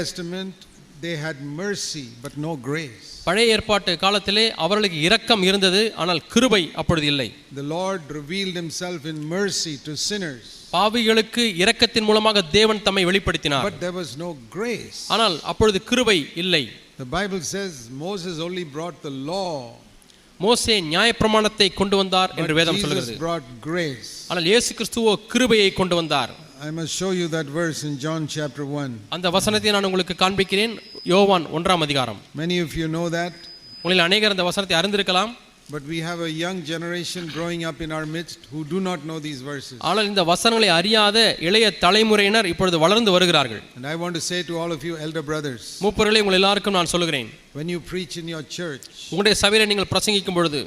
Testament, they had mercy but no grace. பழைய ஏற்பாட்டு காலத்திலே அவர்களுக்கு இரக்கம் இருந்தது ஆனால் கிருபை அப்பொழுது இல்லை. The Lord revealed himself in mercy to sinners, பாவிகளுக்கு இரக்கத்தின் மூலமாக தேவன் தம்மை வெளிப்படுத்தினார். But there was no grace. ஆனால் அப்பொழுது கிருபை இல்லை. The Bible says Moses only brought the law, மோசே நியாயப்பிரமாணத்தை கொண்டு வந்தார் என்று but வேதம் Jesus சொல்கிறது. brought grace. ஆனால் இயேசு கிறிஸ்துவோ கிருபையை கொண்டு வந்தார். I must show you that verse in John chapter 1. அந்த வசனத்தை நான் உங்களுக்கு காண்பிக்கிறேன் யோவான் ஒன்றாம் அதிகாரம் Many of you know that, உங்களில் அநேகர் அந்த வசனத்தை அறிந்திருக்கலாம் but we have a young generation growing up in our midst who do not know these verses. ஆனால் இந்த வசனங்களை அறியாத இளைய தலைமுறையினர் இப்பொழுது வளர்ந்து வருகிறார்கள் And I want to say to all of you, elder brothers, மூப்பர்களே உங்கள் எல்லாருக்கும் நான் சொல்லுகிறேன் when you preach in your church, உங்களுடைய சபையில நீங்கள் பிரசங்கிக்கும் பொழுது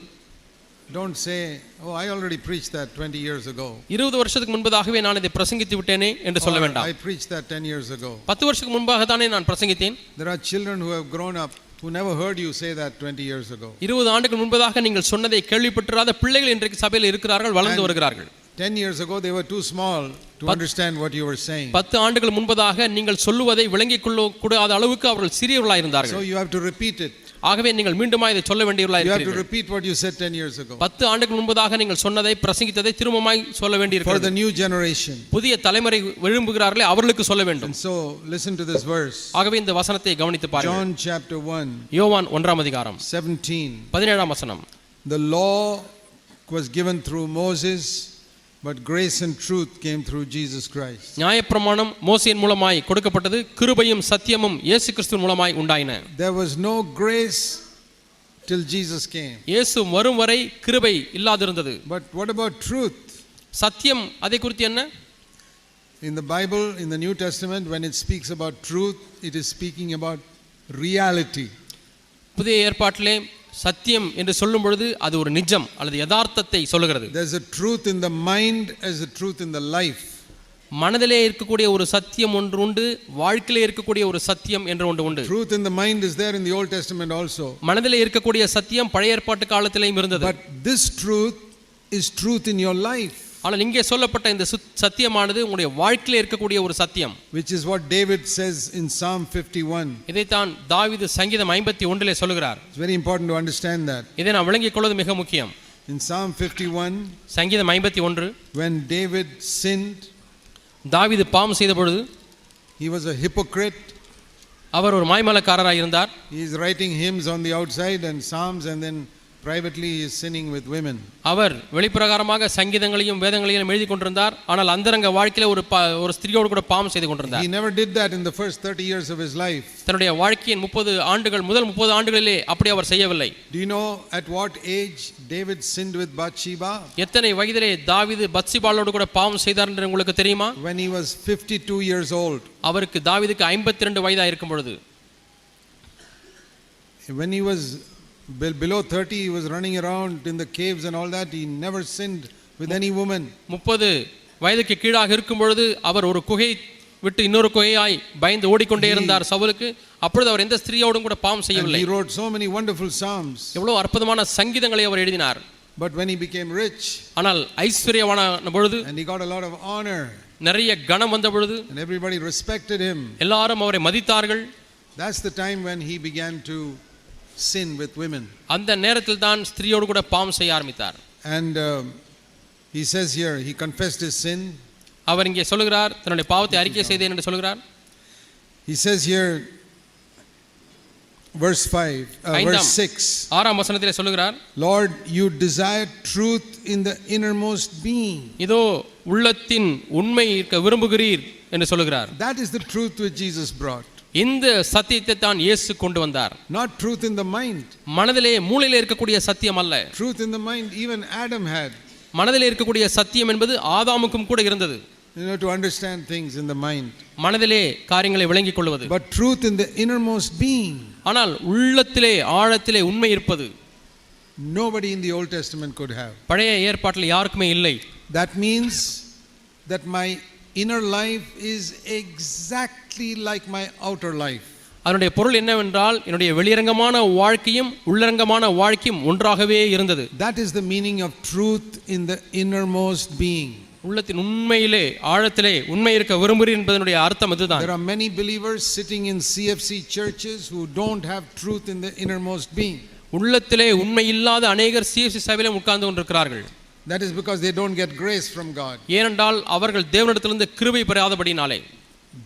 don't say, Oh, I already preached that 20 years ago. இருபது வருஷத்துக்கு முன்பதாகவே நான் இதை பிரசங்கித்து விட்டேனே என்று சொல்ல Or, வேண்டாம் I preached that 10 years ago. பத்து வருஷத்துக்கு முன்பாக தானே நான் பிரசங்கித்தேன் There are children who have grown up who never heard you say that 20 years ago. இருபது ஆண்டுகள் முன்பதாக நீங்கள் சொன்னதை கேள்விப்பட்டிராத பிள்ளைகள் இன்றைக்கு சபையில் இருக்கிறார்கள் வளர்ந்து வருகிறார்கள் 10 years ago, they were too small to understand what you were saying. பத்து ஆண்டுகள் முன்பதாக நீங்கள் சொல்லுவதை விளங்கிக் கொள்ள கூடாத அளவுக்கு அவர்கள் சிறியவர்களாக So இருந்தார்கள் you have to repeat it. ஆகவே நீங்கள் மீண்டுமா இதை சொல்ல வேண்டியவர்களாக You have to repeat what you said 10 years ago. பத்து ஆண்டுகள் முன்பதாக நீங்கள் சொன்னதை பிரசங்கித்ததை திரும்பமாய் சொல்ல For வேண்டியிருக்கிறது the new generation. புதிய தலைமுறை விரும்புகிறார்களே அவர்களுக்கு சொல்ல வேண்டும் so, listen to this verse. ஆகவே இந்த வசனத்தை கவனித்து பாருங்கள் John chapter 1, யோவான் ஒன்றாம் அதிகாரம் 17. பதினேழாம் வசனம் The law was given through Moses, but grace and truth came through Jesus Christ. நியாயப்பிரமாணம் மோசையின் மூலமாய் கொடுக்கப்பட்டது கிருபையும் சத்தியமும் இயேசு கிறிஸ்துவின் மூலமாய் உண்டாயின There was no grace till Jesus came. இயேசு வரும் வரை கிருபை இல்லாதிருந்தது But what about truth? சத்தியம் அதை குறித்து என்ன In the Bible, in the New Testament, when it speaks about truth, it is speaking about reality. புதிய ஏற்பாட்டிலே சத்தியம் என்று சொல்லும் பொழுது அது ஒரு நிஜம் அல்லது யதார்த்தத்தை சொல்லுகிறது There's a truth in the mind as a truth in the life. மனதிலே இருக்கக்கூடிய ஒரு சத்தியம் ஒன்று உண்டு வாழ்க்கையிலே இருக்கக்கூடிய ஒரு சத்தியம் என்று ஒன்று உண்டு Truth in the mind is there in the Old Testament also. மனதிலே இருக்கக்கூடிய சத்தியம் பழைய ஏற்பாட்டு காலத்திலேயும் இருந்தது But this truth is truth in your life, ஆனால் இங்கே சொல்லப்பட்ட இந்த சுத்- சத்தியமானது உங்களுடைய வாழ்க்கையிலே இருக்கக்கூடிய ஒரு சத்தியம் which is what David says in Psalm 51. இதைத்தான் தாவீது சங்கீதம் ஐம்பத்தி ஒன்றிலே சொல்லுகிறார் It's very important to understand that. இதை நான் விளங்கிக் கொள்வது மிக முக்கியம் In Psalm 51, சங்கீதம் ஐம்பத்தி ஒன்று when David sinned, தாவீது பாவம் செய்த பொழுது he was a hypocrite. அவர் ஒரு மாய்மலக்காரராக இருந்தார் He is writing hymns on the outside and psalms, and then privately he is sinning with women. அவர் வெளிப்பிரகாரமாக சங்கீதங்களையும் வேதங்களையும் எழுதி கொண்டிருந்தார் ஆனால் அந்தரங்க வாழ்க்கையில ஒரு ஒரு ஸ்திரியோடு கூட பாவம் செய்து கொண்டிருந்தார் He never did that in the first 30 years of his life. தன்னுடைய வாழ்க்கையின் முப்பது ஆண்டுகள் முதல் முப்பது ஆண்டுகளிலே அப்படி அவர் செய்யவில்லை Do you know at what age David sinned with Bathsheba? எத்தனை வயதிலே தாவீது பத்சிபாலோடு கூட பாவம் செய்தார் என்று உங்களுக்கு தெரியுமா When he was 52 years old. அவருக்கு தாவீதுக்கு ஐம்பத்தி ரெண்டு வயதாக இருக்கும் பொழுது When he was below 30, he was running around in the caves and all that. He never sinned with any woman. முப்பது வயதுக்கு கீழாக இருக்கும் பொழுது அவர் ஒரு குகை விட்டு இன்னொரு குகையாய் பயந்து ஓடிக்கொண்டே இருந்தார் சவுலுக்கு அப்பொழுது அவர் எந்த ஸ்திரீயோடும் கூட பாவம் And செய்யவில்லை he wrote so many wonderful psalms. எவ்வளவு அற்புதமான சங்கீதங்களை அவர் எழுதினார் But when he became rich ஆனால் ஐஸ்வர்யவான பொழுது and he got a lot of honor நிறைய கணம் வந்த பொழுது and everybody respected him, எல்லாரும் அவரை மதித்தார்கள் that's the time when he began to sin with women. அந்த நேரத்தில் தான் ஸ்திரியோடு கூட பாவம் செய்ய ஆரம்பித்தார் And um, he says here, he confessed his sin. அவர் இங்கே சொல்லுகிறார் தன்னுடைய பாவத்தை அறிக்கை செய்தேன் என்று சொல்லுகிறார் He says here, verse 5, uh, ஐந்தாம். verse 6. ஆறாம் வசனத்திலே சொல்லுகிறார் Lord, you desire truth in the innermost being. இதோ உள்ளத்தின் உண்மை இருக்க விரும்புகிறீர் என்று சொல்லுகிறார் That is the truth which Jesus brought. இந்த சத்தியத்தை தான் இயேசு கொண்டு வந்தார் Not truth in the mind. மனதிலே மூளையிலே இருக்கக்கூடிய சத்தியம் அல்ல Truth in the mind, even Adam had. மனதிலே இருக்கக்கூடிய சத்தியம் என்பது ஆதாமுக்கும் கூட இருந்தது You know, to understand things in the mind. மனதிலே காரியங்களை விளங்கிக் கொள்வது But truth in the innermost being. ஆனால் உள்ளத்திலே ஆழத்திலே உண்மை இருப்பது Nobody in the Old Testament could have. பழைய ஏற்பாட்டில் யாருக்குமே இல்லை That means that my inner life is exactly like my outer life. அதனுடைய பொருள் என்னவென்றால் என்னுடைய வெளியரங்கமான வாழ்க்கையும் உள்ளரங்கமான வாழ்க்கையும் ஒன்றாகவே இருந்தது That is the meaning of truth in the innermost being. உள்ளத்தின் உண்மையிலே ஆழத்திலே உண்மை இருக்க விரும்புகிறேன் என்பதனுடைய அர்த்தம் இதுதான் There are many believers sitting in CFC churches who don't have truth in the innermost being. உள்ளத்திலே உண்மை இல்லாத அநேகர் சிஎஸ்சி சபையிலும் உட்கார்ந்து கொண்டிருக்கிறார்கள் That is because they don't get grace from God. ஏனென்றால் அவர்கள் தேவனிடத்திலிருந்து கிருபை பெறாதபடினாலே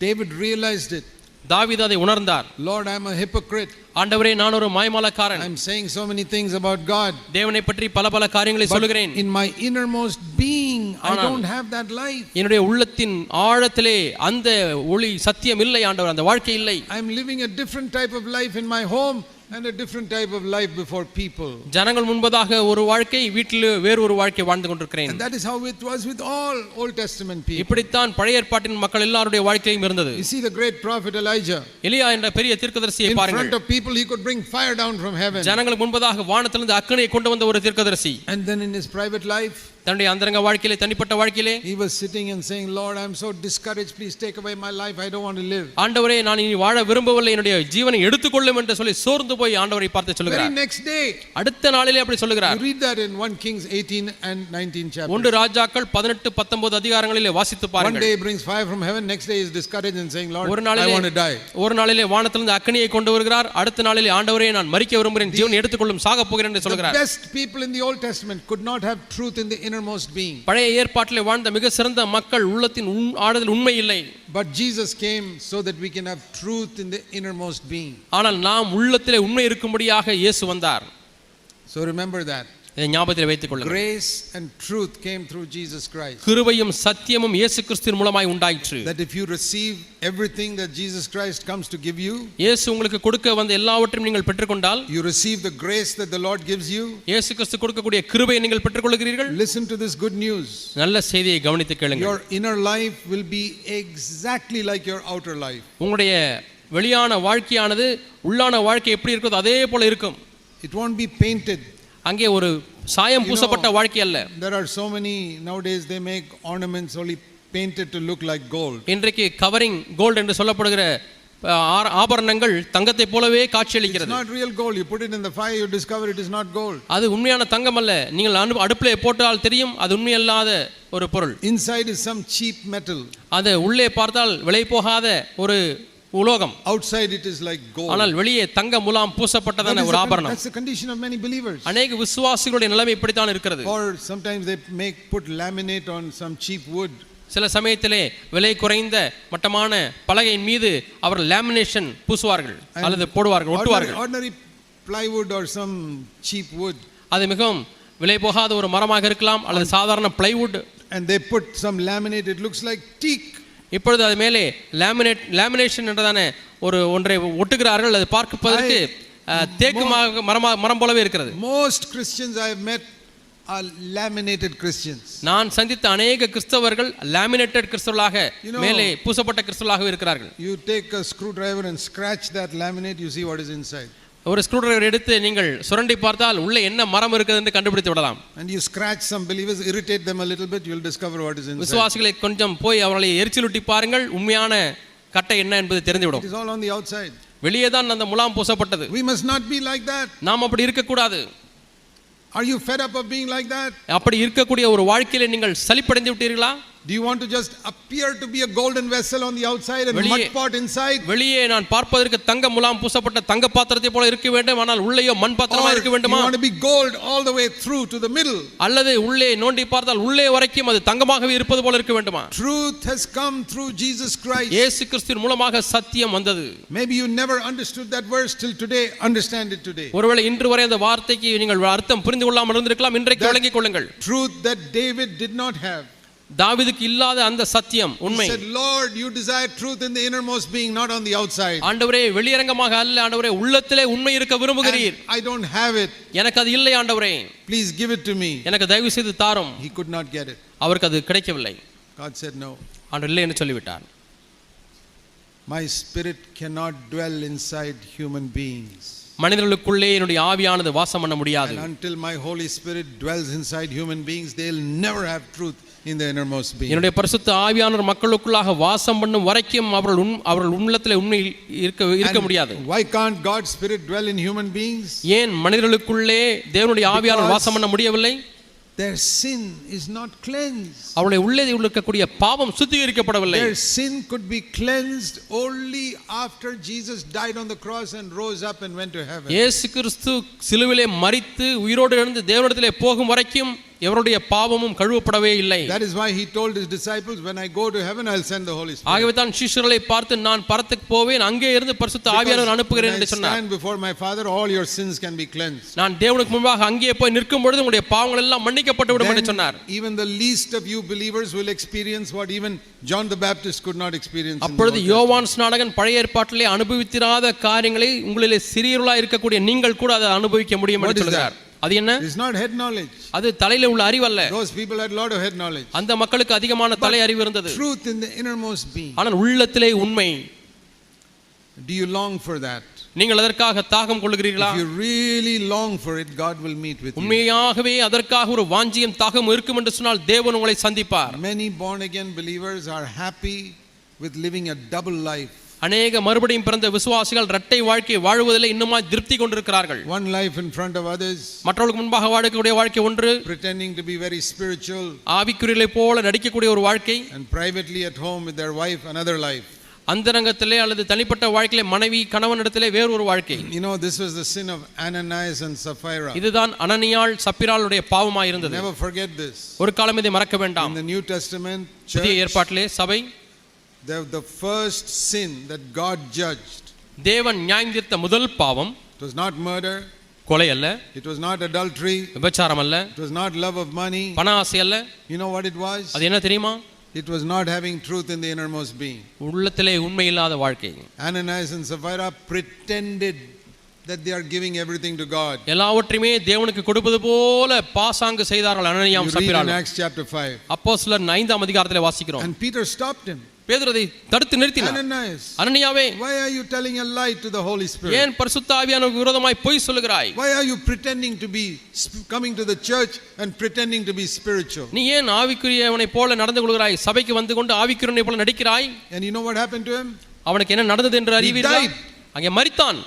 David realized it. தாவீது அதை உணர்ந்தார் Lord, I'm a hypocrite. ஆண்டவரே நான் ஒரு மாய்மாலக்காரன் I'm saying so many things about God. தேவனை பற்றி பல பல காரியங்களை But சொல்லுகிறேன் in my innermost being, I ஆனால் don't have that life. என்னுடைய உள்ளத்தின் ஆழத்திலே அந்த ஒளி சத்தியம் இல்லை ஆண்டவர் அந்த வாழ்க்கை இல்லை I'm living a different type of life in my home and a different type of life before people. ஜனங்கள் முன்பதாக ஒரு வாழ்க்கை வீட்டில் வேறு ஒரு வாழ்க்கை வாழ்ந்து கொண்டிருக்கிறேன் And that is how it was with all Old Testament people. இப்படித்தான் பழைய ஏற்பாட்டின் மக்கள் எல்லாருடைய வாழ்க்கையும் இருந்தது You see the great prophet Elijah. எலியா என்ற பெரிய தீர்க்கதரிசியை In பாருங்கள் front of people, he could bring fire down from heaven. ஜனங்களுக்கு முன்பதாக வானத்திலிருந்து அக்கனையை கொண்டு வந்த ஒரு தீர்க்கதரிசி And then in his private life, தன்னுடைய அந்தரங்க வாழ்க்கையிலே தனிப்பட்ட வாழ்க்கையிலே he was sitting and saying, Lord, I'm so discouraged. Please take away my life. I don't want to live. ஆண்டவரே நான் இனி வாழ விரும்பவில்லை என்னுடைய ஜீவனை எடுத்துக்கொள்ளும் என்று சொல்லி சோர்ந்து போய் ஆண்டவரை பார்த்து Very சொல்லுகிறார் next day, அடுத்த நாளிலே அப்படி you சொல்லுகிறார் read that in 1 Kings 18 and 19 chapter. ஒன்று ராஜாக்கள் பதினெட்டு பத்தொன்பது அதிகாரங்களிலே வாசித்து One பாருங்கள் day he brings fire from heaven, next day is discouraged and saying, Lord, ஒரு I நாளிலே want to die. ஒரு நாளிலே வானத்திலிருந்து அக்கனியை கொண்டு வருகிறார் அடுத்த நாளிலே ஆண்டவரே நான் மறிக்க விரும்புகிறேன் ஜீவன் எடுத்துக்கொள்ளும் சாக போகிறேன் என்று The சொல்கிறார் best people in the Old Testament could not have truth in the innermost being. பழைய ஏற்பாட்டிலே வாழ்ந்த மிக சிறந்த மக்கள் உள்ளத்தின் ஆழத்தில் உண்மை இல்லை But Jesus came so that we can have truth in the innermost being. ஆனால் நாம் உள்ளத்திலே உண்மை இருக்கும்படியாக இயேசு வந்தார் So remember that. இதை ஞாபகத்தில் வைத்துக் கொள்ளுங்கள் Grace and truth came through Jesus Christ. கிருபையும் சத்தியமும் இயேசு கிறிஸ்துவின் மூலமாய் உண்டாயிற்று That if you receive everything that Jesus Christ comes to give you, இயேசு உங்களுக்கு கொடுக்க வந்த எல்லாவற்றையும் நீங்கள் பெற்றுக்கொண்டால் you receive the grace that the Lord gives you. இயேசு கிறிஸ்து கொடுக்கக்கூடிய கிருபையை நீங்கள் பெற்றுக்கொள்கிறீர்கள் Listen to this good news. நல்ல செய்தியை கவனித்து கேளுங்கள் Your inner life will be exactly like your outer life. உங்களுடைய வெளியான வாழ்க்கையானது உள்ளான வாழ்க்கை எப்படி இருக்கிறதோ அதே போல இருக்கும் It won't be painted. அங்கே ஒரு சாயம் பூசப்பட்ட வாழ்க்கை அல்ல There are so many nowadays they make ornaments only painted to look like gold. இன்றைக்கு கவரிங் கோல்டு என்று சொல்லப்படுகிற ஆபரணங்கள் தங்கத்தை போலவே காட்சியளிக்கிறது not real gold. You put it in the fire, you discover it is not gold. அது உண்மையான தங்கம் அல்ல நீங்கள் அடுப்பிலே போட்டால் தெரியும் அது உண்மையல்லாத ஒரு பொருள் Inside is some cheap metal. அது உள்ளே பார்த்தால் விலை போகாத ஒரு உலோகம் Outside it is like gold. ஆனால் வெளியே தங்க முலாம் பூசப்பட்டதான ஒரு ஆபரணம் that's the condition of many believers. அநேக விசுவாசிகளுடைய நிலைமை இப்படித்தான் இருக்கிறது Or sometimes they make put laminate on some cheap wood. சில சமயத்திலே விலை குறைந்த மட்டமான பலகையின் மீது அவர் லேமினேஷன் பூசுவார்கள் அல்லது போடுவார்கள் ஒட்டுவார்கள் ordinary plywood or some cheap wood. அது மிகவும் விலை போகாத ஒரு மரமாக இருக்கலாம் அல்லது சாதாரண plywood And they put some laminate, it looks like teak. இப்பொழுது அது மேலே லேமினேட் லேமினேஷன் என்றதான ஒரு ஒன்றை ஒட்டுகிறார்கள் அது பார்ப்பதற்கு தேக்கு மர- மரமா மரம் போலவே இருக்கிறது I have met are laminated Christians. நான் சந்தித்த அநேக கிறிஸ்தவர்கள் லேமினேட்டட் கிறிஸ்தவர்களாக மேலே பூசப்பட்ட கிறிஸ்தவர்களாக இருக்கிறார்கள் You take a screwdriver and scratch that laminate, you see what is inside. ஒரு ஸ்க்ரூ டிரைவர் எடுத்து நீங்கள் சுரண்டி பார்த்தால் உள்ளே என்ன மரம் இருக்குது என்று கண்டுபிடித்து விடலாம் And you scratch some believers, irritate them a little bit, you'll discover what is inside. விசுவாசிகளை கொஞ்சம் போய் அவர்களை எரிச்சலூட்டி பாருங்கள் உண்மையான கட்டை என்ன என்பது It தெரிந்துவிடும் is all on the outside. வெளியே தான் அந்த முலாம் பூசப்பட்டது We must not be like that. நாம் அப்படி இருக்கக்கூடாது Are you fed up of being like that? அப்படி இருக்கக்கூடிய ஒரு வாழ்க்கையில நீங்கள் சலிப்படைந்து விட்டீர்களா Do you want to just appear to be a golden vessel on the outside and வெளியே- mud pot inside? வெளியே நான் பார்ப்பதற்கு தங்க முலாம் பூசப்பட்ட தங்க பாத்திரத்தை போல இருக்க வேண்டும் ஆனால் உள்ளேயோ மண் பாத்திரமா Or இருக்க you வேண்டுமா want to be gold all the way through to the middle? அல்லது உள்ளே நோண்டி பார்த்தால் உள்ளே வரைக்கும் அது தங்கமாகவே இருப்பது போல இருக்க வேண்டுமா Truth has come through Jesus Christ. இயேசு கிறிஸ்துவின் மூலமாக சத்தியம் வந்தது Maybe you never understood that verse till today. Understand it today. ஒருவேளை இன்று வரை அந்த வார்த்தைக்கு நீங்கள் அர்த்தம் புரிந்து கொள்ளாமல் இருந்திருக்கலாம் இன்றைக்கு That- விளங்கிக் கொள்ளுங்கள் Truth that David did not have. தாவீதுக்கு இல்லாத அந்த சத்தியம் உண்மை said, Lord, you desire truth in the innermost being, not on the outside. ஆண்டவரே வெளியரங்கமாக அல்ல ஆண்டவரே உள்ளத்திலே உண்மை இருக்க விரும்புகிறீர் I don't have it. எனக்கு அது இல்லை ஆண்டவரே Please give it to me. எனக்கு தயவு செய்து தாரும் He could not get it. அவருக்கு அது கிடைக்கவில்லை God said, No. ஆண்டவர் இல்லை என்று சொல்லிவிட்டார் My spirit cannot dwell inside human beings. மனிதர்களுக்குள்ளே என்னுடைய ஆவியானது வாசம் பண்ண முடியாது until my Holy Spirit dwells inside human beings, they'll never have truth in the innermost being. என்னுடைய பரிசுத்த ஆவியானவர் மக்களுக்குள்ளாக வாசம் பண்ணும் வரைக்கும் அவர்கள் உண் அவர்கள் உள்ளத்திலே உண்மை இருக்க இருக்க முடியாது why can't God's Spirit dwell in human beings? ஏன் மனிதர்களுக்குள்ளே தேவனுடைய ஆவியானவர் வாசம் பண்ண முடியவில்லை their sin is not cleansed. அவளுடைய உள்ளே இருக்கக்கூடிய பாவம் சுத்திகரிக்கப்படவில்லை Their sin could be cleansed only after Jesus died on the cross and rose up and went to heaven. இயேசு கிறிஸ்து சிலுவிலே மரித்து உயிரோடு எழுந்து தேவனிடத்திலே போகும் வரைக்கும் எவருடைய பாவமும் கழுவப்படவே இல்லை That is why he told his disciples, When I go to heaven, I'll send the Holy Spirit. ஆகவே தான் சீஷர்களை பார்த்து நான் பரத்துக்கு போவேன் அங்கே இருந்து பரிசுத்த ஆவியானவர் அனுப்புகிறேன் என்று சொன்னார் stand before my Father, all your sins can be cleansed. நான் தேவனுக்கு முன்பாக அங்கே போய் நிற்கும் பொழுது உங்களுடைய பாவங்கள் எல்லாம் மன்னிக்கப்பட்டு விடும் என்று சொன்னார் even the least of you believers will experience what even John the Baptist could not experience. அப்பொழுது. யோவான் ஸ்நாடகன் பழைய ஏற்பாட்டிலே அனுபவித்திராத காரியங்களை உங்களிலே சிறியவர்களாக இருக்கக்கூடிய நீங்கள் கூட அதை அனுபவிக்க முடியும் என்று சொல்கிறார் அது என்ன head knowledge. அது தலையில உள்ள அறிவல்ல had a lot of head knowledge. அந்த மக்களுக்கு அதிகமான தலை அறிவு இருந்தது in the innermost being. ஆனால் உள்ளத்திலே உண்மை you long for that? நீங்கள் அதற்காக தாகம் கொள்கிறீர்களா you really long for it, God will meet with you. உண்மையாகவே அதற்காக ஒரு வாஞ்சியம் தாகம் இருக்கும் என்று சொன்னால் தேவன் உங்களை சந்திப்பார் Many born again believers are happy with living a double life. அநேக மறுபடியும் பிறந்த விசுவாசிகள் இரட்டை வாழ்க்கையை வாழுவதில் இன்னுமா திருப்தி கொண்டிருக்கிறார்கள். One life in front of others, மற்றவர்களுக்கு முன்பாக வாழக்கூடிய வாழ்க்கை ஒன்று. Pretending to be very spiritual, ஆவிக்குறிகளை போல நடிக்கக்கூடிய ஒரு வாழ்க்கை. and privately at home with their wife, another life. அந்தரங்கத்திலே அல்லது தனிப்பட்ட வாழ்க்கையிலே மனைவி கணவனிடத்திலே வேறு ஒரு வாழ்க்கை. You know, this was the sin of Ananias and Sapphira. இதுதான் அனனியாள் சப்பிராளுடைய பாவமாய் இருந்தது Never forget this. ஒரு காலம் இதை மறக்க வேண்டாம். In the New Testament, church, ஏற்பாட்டிலே சபை the, the first sin that God judged, தேவன் நியாயந்தீர்த்த முதல் பாவம் it was not murder, கொலை அல்ல it was not adultery, விபச்சாரம் அல்ல it was not love of money. பண ஆசை அல்ல You know what it was? அது என்ன தெரியுமா It was not having truth in the innermost being. உள்ளத்திலே உண்மை இல்லாத வாழ்க்கை Ananias and Sapphira pretended that they are giving everything to God. எல்லாவற்றையுமே தேவனுக்கு கொடுப்பது போல பாசாங்கு செய்தார்கள் You அனனியாம் read in சப்பிராலும் Acts chapter 5. அப்போ சிலர் ஐந்தாம் அதிகாரத்திலே வாசிக்கிறோம் And Peter stopped him. பேதுரு அதை தடுத்து நிறுத்தினார் Ananias, அனனியாவே why are you telling a lie to the Holy Spirit? ஏன் பரிசுத்த ஆவியானவருக்கு விரோதமாய் பொய் சொல்லுகிறாய் Why are you pretending to be sp- coming to the church and pretending to be spiritual? நீ ஏன் ஆவிக்குரியவனைப் போல நடந்து கொள்கிறாய் சபைக்கு வந்து கொண்டு ஆவிக்குரியவனை போல நடிக்கிறாய் And you know what happened to him? அவனுக்கு என்ன நடந்தது என்று அறிவீர்களா died. அங்கே மரித்தான்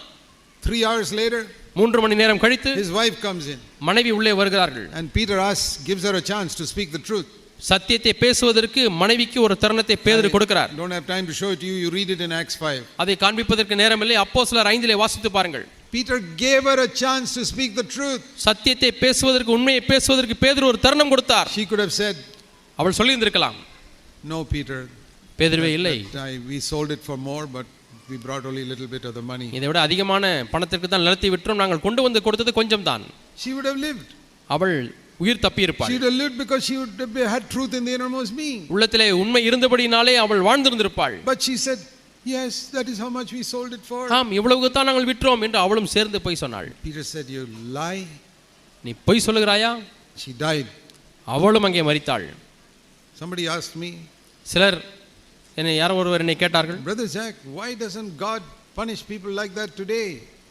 Three hours later, மூன்று மணி நேரம் கழித்து his wife comes in. மனைவி உள்ளே வருகிறார்கள் And Peter asks, gives her a chance to speak the truth. சத்தியத்தை பேசுவதற்கு மனைவிக்கு ஒரு தருணத்தை பேதுரு கொடுக்கிறார் Don't have time to show it to you. You read it in Acts 5. அதை காண்பிப்பதற்கு நேரமில்லை அப்போ சிலர் ஐந்திலே வாசித்து பாருங்கள் Peter gave her a chance to speak the truth. சத்தியத்தை பேசுவதற்கு உண்மையை பேசுவதற்கு பேதுரு ஒரு தருணம் கொடுத்தார் She could have said, அவள் சொல்லியிருந்திருக்கலாம் No, Peter, பேதுருவே இல்லை we sold it for more, but we brought only a little bit of the money. இதை விட அதிகமான பணத்திற்கு தான் நிலத்தை விற்றோம் நாங்கள் கொண்டு வந்து கொடுத்தது கொஞ்சம் தான் She would have lived. அவள் உயிர் She தப்பியிருப்பாள் would have lived because she would have had truth in the innermost being. உள்ளத்திலே உண்மை இருந்தபடினாலே அவள் வாழ்ந்திருந்திருப்பாள் But she said, Yes, that is how much we sold it for. ஆம் இவ்வளவு தான் நாங்கள் விற்றோம் என்று அவளும் சேர்ந்து போய் சொன்னாள் Peter said, You lie. நீ பொய் சொல்லுகிறாயா She died. அவளும் அங்கே மரித்தாள் Somebody asked me, சிலர் என்னை யாரோ ஒருவர் என்னை கேட்டார்கள் Brother Jack, why doesn't God punish people like that today?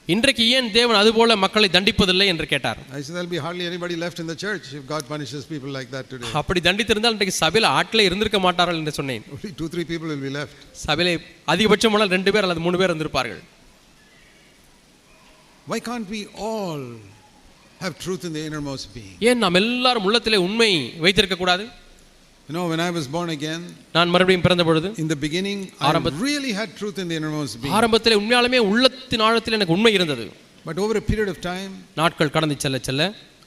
இன்றைக்கு ஏன் தேவன் அதுபோல மக்களை தண்டிப்பதில்லை என்று கேட்டார் I said, There'll be hardly anybody left in the church if God punishes people like that today. அப்படி தண்டித்திருந்தால் இன்றைக்கு சபையில் ஆட்களே இருந்திருக்க மாட்டார்கள் என்று சொன்னேன் Only two, three people will be left. சபையிலே அதிகபட்சம் போனால் ரெண்டு பேர் அல்லது மூணு பேர் இருந்திருப்பார்கள் Why can't we all have truth in the innermost being? ஏன் நாம் எல்லாரும் உள்ளத்திலே உண்மை வைத்திருக்க கூடாது You know, when I was born again, நான் மறுபடியும் பிறந்த பொழுது in the beginning, I really had truth in the innermost being. ஆரம்பத்திலே உண்மையாலுமே உள்ளத்தின் ஆழத்தில் எனக்கு உண்மை இருந்தது But over a period of time, நாட்கள் கடந்து செல்ல செல்ல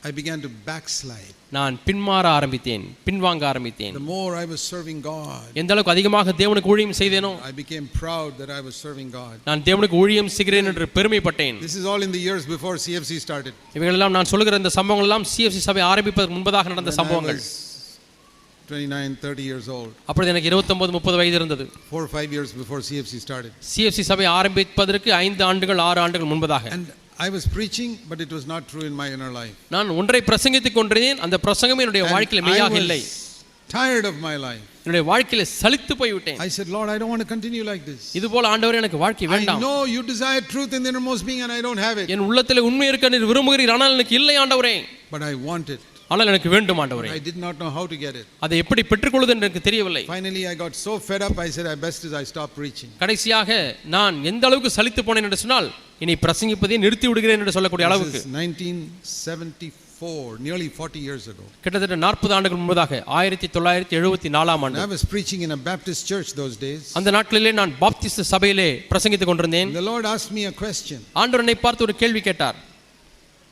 I began to backslide. நான் பின்மாற ஆரம்பித்தேன் பின்வாங்க ஆரம்பித்தேன் The more I was serving God, எந்த அளவுக்கு அதிகமாக தேவனுக்கு ஊழியம் செய்தேனோ I became proud that I was serving God. நான் தேவனுக்கு ஊழியம் செய்கிறேன் என்று பெருமைப்பட்டேன் This is all in the years before CFC started. இவைகளெல்லாம் நான் சொல்லுகிற இந்த சம்பவங்கள் எல்லாம் சிஎஃப்சி சபை ஆரம்பிப்பதற்கு முன்பதாக நடந்த சம்பவங்கள் 29, 30 years old, அப்பொழுது எனக்கு 29 முப்பது வயது இருந்தது four or five years before CFC started. CFC சபை ஆரம்பிப்பதற்கு ஐந்து ஆண்டுகள் ஆறு ஆண்டுகள் முன்பதாக And I was preaching, but it was not true in my inner life. நான் ஒன்றை பிரசங்கித்துக் கொண்டிருந்தேன் அந்த பிரசங்கம் என்னுடைய And வாழ்க்கையில் I மெய்யாக இல்லை was tired of my life. என்னுடைய வாழ்க்கையில சலித்து போய்விட்டேன் I said, Lord, I don't want to continue like this. இது போல ஆண்டவரே எனக்கு வாழ்க்கை I வேண்டாம் know you desire truth in the innermost being, and I don't have it. என் உள்ளத்தில் உண்மை இருக்க நீர் விரும்புகிறீர் ஆனால் எனக்கு இல்லை ஆண்டவரே But I want it. ஆனால் எனக்கு வேண்டும் ஆண்டவரே I did not know how to get it. அதை எப்படி பெற்றுக்கொள்வது என்று எனக்கு தெரியவில்லை Finally, I got so fed up, I said, I best is I stop preaching. கடைசியாக நான் எந்த அளவுக்கு சலித்து போனேன் என்று சொன்னால் இனி பிரசங்கிப்பதை நிறுத்தி விடுகிறேன் என்று சொல்லக்கூடிய This அளவுக்கு is 1974. 1974, nearly 40 years ago. கிட்டத்தட்ட நாற்பது ஆண்டுகள் முன்பதாக ஆயிரத்தி தொள்ளாயிரத்தி எழுபத்தி நாலாம் And ஆண்டு was preaching in a Baptist church those days. அந்த நாட்களிலே நான் பாப்திஸ்ட் சபையிலே பிரசங்கித்துக் கொண்டிருந்தேன் And the Lord asked me a question. ஆண்டவர் என்னை பார்த்து ஒரு கேள்வி கேட்டார்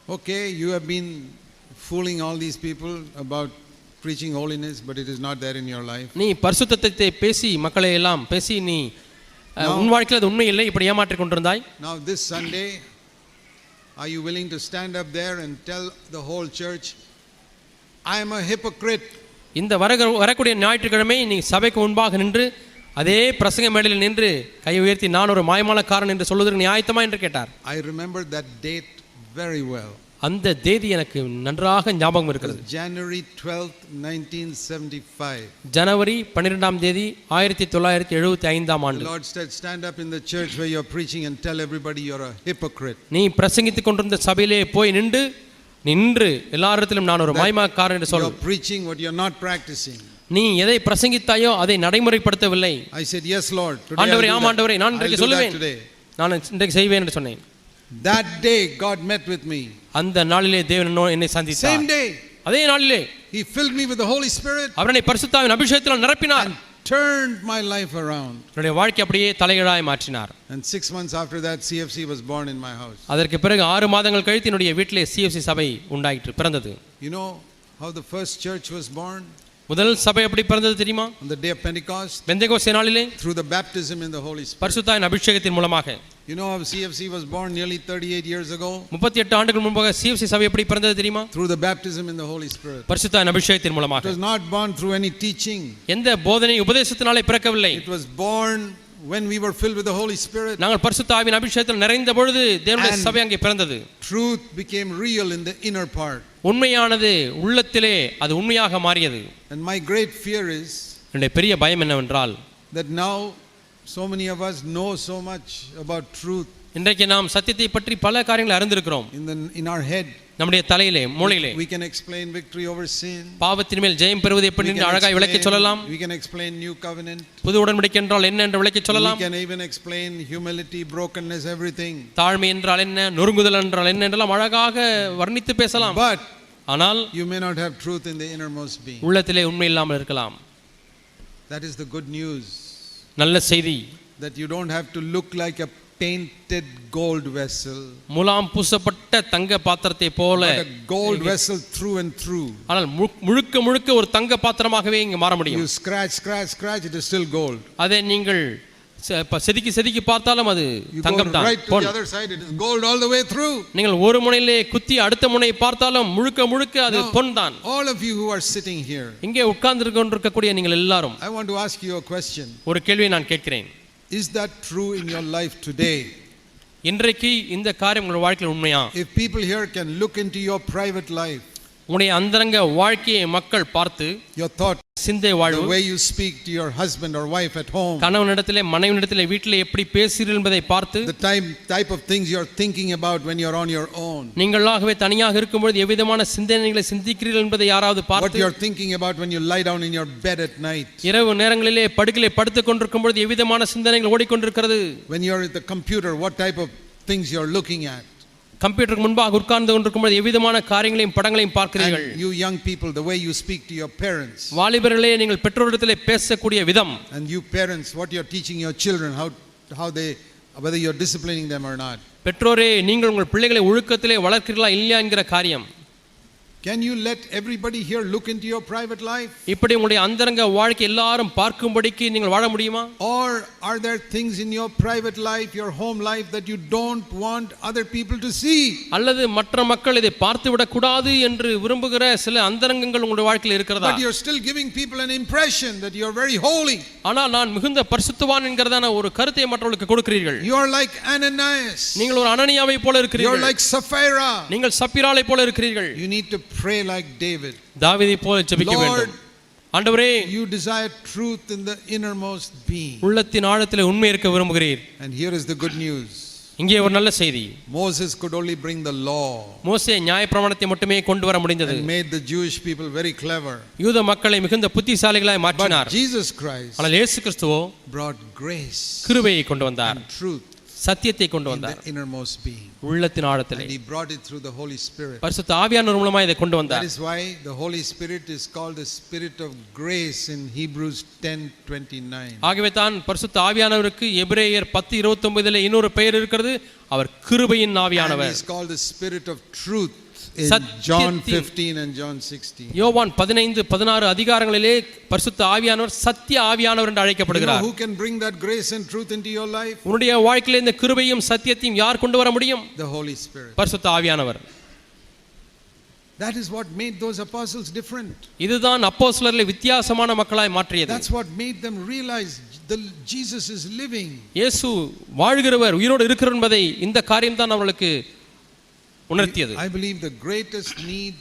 Okay, you have been fooling all these people about preaching holiness, but it is not there in your life. நீ பரிசுத்தத்தை பேசி மக்களை எல்லாம் பேசி நீ அஹ், உன் வாழ்க்கையில் அது உண்மை இல்லை இப்படி ஏமாற்றிக் கொண்டிருந்தாய் Now, this Sunday, are you willing to stand up there and tell the whole church, I am a hypocrite? இந்த வர வரக்கூடிய ஞாயிற்றுக்கிழமை நீ சபைக்கு முன்பாக நின்று அதே பிரசங்க மேடையில் நின்று கை உயர்த்தி நான் ஒரு மாயமாலக்காரன் என்று சொல்வதற்கு நீ ஆயத்தமா என்று கேட்டார் I remember that date very well. அந்த தேதி எனக்கு நன்றாக ஞாபகம் இருக்கிறது 12th, 1975. ஜனவரி பன்னிரெண்டாம் தேதி ஆயிரத்தி தொள்ளாயிரத்தி எழுபத்தி ஐந்தாம் ஆண்டு Lord said, Stand up in the church where you're preaching and tell everybody you're a hypocrite. நீ பிரசங்கித்துக் கொண்டிருந்த சபையிலே போய் நின்று நின்று எல்லாரிடத்திலும் நான் ஒரு மாய்மாக்காரன் என்று சொல் You're preaching what you're not practicing. நீ எதை பிரசங்கித்தாயோ அதை நடைமுறைப்படுத்தவில்லை I said, Yes, Lord. ஆண்டவரே ஆம். ஆண்டவரே நான் இன்றைக்கு சொல்லுவேன். நான் இன்றைக்கு செய்வேன் என்று சொன்னேன் That day, God met with me. அந்த நாளிலே தேவன் என்னோ- என்னை Same சந்தித்தார் day, அதே நாளிலே He filled me with the Holy Spirit அவர் என்னை பரிசுத்தாவின் அபிஷேகத்தில் நிரப்பினார் and turned my life around. என்னுடைய வாழ்க்கை அப்படியே தலைகீழாய் மாற்றினார் And six months after that, CFC was born in my house. அதற்கு பிறகு ஆறு மாதங்கள் கழித்து என்னுடைய வீட்டிலே சிஎஃப்சி சபை உண்டாயிற்று பிறந்தது You know how the first church was born? முதல் சபை எப்படி பிறந்தது தெரியுமா the day of Pentecost? Pentecost நாளிலே Through the baptism in the Holy Spirit. பரிசுத்தாவின் அபிஷேகத்தின் மூலமாக You know how CFC was born nearly 38 years ago? முப்பத்தி எட்டு ஆண்டுகள் முன்பாக சிஎஃப்சி சபை எப்படி பிறந்தது தெரியுமா Through the baptism in the Holy Spirit. பரிசுத்தாவின் அபிஷேகத்தின் It மூலமாக was not born through any teaching. எந்த போதனை உபதேசத்தினாலே பிறக்கவில்லை It was born when we were filled with the Holy Spirit. நாங்கள் பரிசுத்தாவின் அபிஷேகத்தில் நிறைந்த பொழுது தேவனுடைய And- சபை அங்கே பிறந்தது Truth became real in the inner part. உண்மையானது உள்ளத்திலே அது உண்மையாக மாறியது And my great fear is என்னுடைய பெரிய பயம் என்னவென்றால் that now so many of us know so much about truth இன்றைக்கு நாம் சத்தியத்தை பற்றி பல காரியங்களை அறிந்திருக்கிறோம் in, the, in our head. நம்முடைய தலையிலே மூளையிலே We can explain victory over sin. பாவத்தின் மேல் ஜெயம் பெறுவது எப்படி We என்று அழகாய் விளக்கி சொல்லலாம் we can explain new covenant. புது உடன்படிக்கை என்றால் என்ன என்று விளக்கி We சொல்லலாம் can even explain humility, brokenness, everything. தாழ்மை என்றால் என்ன நொறுங்குதல் என்றால் என்ன என்றெல்லாம் அழகாக வர்ணித்து பேசலாம் But ஆனால் you may not have truth in the innermost being. உள்ளத்திலே உண்மை இல்லாமல் இருக்கலாம் That is the good news. நல்ல செய்தி That you don't have to look like a painted gold vessel, முலாம் பூசப்பட்ட தங்க பாத்திரத்தை போல gold vessel through and through. ஆனால் முழுக்க முழுக்க ஒரு தங்க பாத்திரமாகவே இங்கு மாற முடியும் You scratch, scratch, scratch, it is still gold. அதை நீங்கள் செதுக்கி செதுக்கி பார்த்தாலும் அது தங்கம் தான் right to Pon the other side, it is gold all the way through. நீங்கள் ஒரு முனையிலே குத்தி அடுத்த முனை பார்த்தாலும் முழுக்க முழுக்க அது. பொன் தான் All of you who are sitting here, இங்கே உட்கார்ந்து கொண்டிருக்கக்கூடிய நீங்கள் எல்லாரும் I want to ask you a question. ஒரு கேள்வியை நான் கேட்கிறேன் Is that true in your life today? இன்றைக்கு இந்த காரியம் உங்கள் வாழ்க்கையில் உண்மையா If people here can look into your private life, உங்களுடைய அந்தரங்க வாழ்க்கையை மக்கள் பார்த்து your thought, சிந்தை the வாழ்வு way you speak to your husband or wife at home, கணவனிடத்திலே மனைவனிடத்திலே வீட்டிலே எப்படி பேசுகிறீர்கள் என்பதை பார்த்து the type, type of things you're thinking about when you're on your own, நீங்களாகவே தனியாக இருக்கும்பொழுது எவ்விதமான சிந்தனைகளை சிந்திக்கிறீர்கள் என்பதை யாராவது what பார்த்து you're thinking about when you lie down in your bed at night, இரவு நேரங்களிலே படுக்கையிலே படுத்துக் கொண்டிருக்கும் பொழுது எவ்விதமான சிந்தனைகள் ஓடிக்கொண்டிருக்கிறது when you're at the computer, what type of things you're looking at. கம்ப்யூட்டருக்கு முன்பாக உட்கார்ந்து கொண்டிருக்கும் பொழுது எவ்விதமான காரியங்களையும் படங்களையும் பார்க்கிறீர்கள் And you young people, the way you speak to your parents, வாலிபர்களே நீங்கள் பெற்றோரிடத்திலே பேசக்கூடிய விதம் and you parents, what you're teaching your children, how, how they, whether you're disciplining them or not. பெற்றோரே நீங்கள் உங்கள் பிள்ளைகளை ஒழுக்கத்திலே வளர்க்கிறீர்களா இல்லையா என்கிற காரியம் Can you let everybody here look into your private life? இப்படி உங்களுடைய அந்தரங்க வாழ்க்கை எல்லாரும் பார்க்கும்படிக்கு நீங்கள் வாழ முடியுமா Or are there things in your private life, your home life, that you don't want other people to see? அல்லது மற்ற மக்கள் இதை பார்த்து விடக்கூடாது என்று விரும்புகிற சில அந்தரங்கங்கள் உங்களுடைய வாழ்க்கையில் இருக்கிறதா But you're still giving people an impression that you're very holy. ஆனால் நான் மிகுந்த பரிசுத்தவான் என்கிறதான ஒரு கருத்தை மற்றவர்களுக்கு கொடுக்கிறீர்கள் You're like Ananias. நீங்கள் ஒரு அனனியாவை போல You're இருக்கிறீர்கள் like Sapphira. நீங்கள் சப்பிராலை போல இருக்கிறீர்கள் You need to pray like David. தாவீதை போல ஜெபிக்க Lord, வேண்டும் ஆண்டவரே You desire truth in the innermost being. உள்ளத்தின் ஆழத்தில் உண்மை இருக்க விரும்புகிறீர் And here is the good news இங்கே ஒரு நல்ல செய்தி Moses could only bring the law மோசே நியாயப்பிரமாணத்தை மட்டுமே கொண்டு வர முடிந்தது and made the Jewish people very clever. யூத மக்களை மிகுந்த புத்திசாலிகளாய் But மாற்றினார் Jesus Christ ஆனால் இயேசு கிறிஸ்துவோ brought grace கிருபையை கொண்டு வந்தார் and truth. சத்தியத்தை கொண்டு வந்தார். உள்ளத்தின் ஆழத்திலே he brought it through the Holy Spirit. பரிசுத்த ஆவியானவர் மூலமா இதை கொண்டு That வந்தார் is why the Holy Spirit is called the Spirit of grace in Hebrews 10:29. ஆகவே தான் பரிசுத்த ஆவியானவருக்கு எபிரேயர் பத்து இருபத்தி ஒன்பதுல இன்னொரு பெயர் இருக்கிறது அவர் கிருபையின் ஆவியானவர் he's called the Spirit of truth John 15 and John 16. யோவான் பதினைந்து பதினாறு அதிகாரங்களிலே பரிசுத்த ஆவியானவர் சத்திய ஆவியானவர் என்று அழைக்கப்படுகிறார் who can bring that grace and truth into your life? உன்னுடைய வாழ்க்கையில இந்த கிருபையும் சத்தியத்தையும் யார் கொண்டு வர முடியும் The Holy Spirit. பரிசுத்த ஆவியானவர் That is what made those apostles different. இதுதான் அப்போஸ்தலர்களை வித்தியாசமான மக்களாய் மாற்றியது That's what made them realize the Jesus is living. இயேசு வாழ்கிறவர் உயிரோடு இருக்கிறவர் என்பதை இந்த காரியம்தான் அவர்களுக்கு உணர்த்தியது I believe the greatest need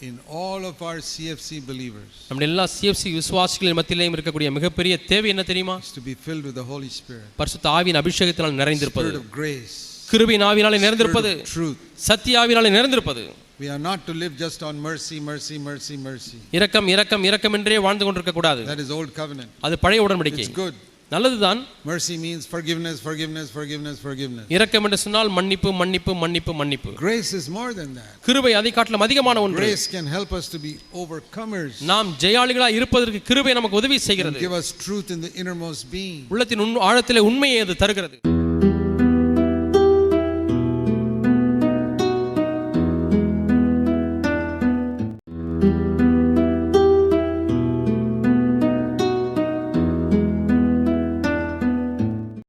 in all of our CFC believers நம்ம எல்லா சிஎஃப்சி விசுவாசிகளின் மத்தியிலேயும் இருக்கக்கூடிய மிகப்பெரிய தேவை என்ன தெரியுமா to be filled with the Holy Spirit. பரிசுத்த ஆவியின் அபிஷேகத்தினால் நிறைந்திருப்பது grace. கிருபையின் ஆவினாலே நிறைந்திருப்பது truth. சத்திய ஆவினாலே நிறைந்திருப்பது We are not to live just on mercy, mercy, mercy, mercy. இரக்கம் இரக்கம் இரக்கம் என்றே வாழ்ந்து கொண்டிருக்க கூடாது That is old covenant. அது பழைய உடன்படிக்கை It's good. நல்லதுதான் Mercy means forgiveness, forgiveness, forgiveness, forgiveness. இரக்கம் என்று சொன்னால் மன்னிப்பு மன்னிப்பு மன்னிப்பு மன்னிப்பு Grace is more than that. கிருபை அதை காட்டிலும் அதிகமான ஒன்று Grace can help us to be overcomers நாம் ஜெயாளிகளாய் இருப்பதற்கு கிருபை நமக்கு உதவி செய்கிறது give us truth in the innermost being. உள்ளத்தின் ஆழத்திலே உண்மையை அது தருகிறது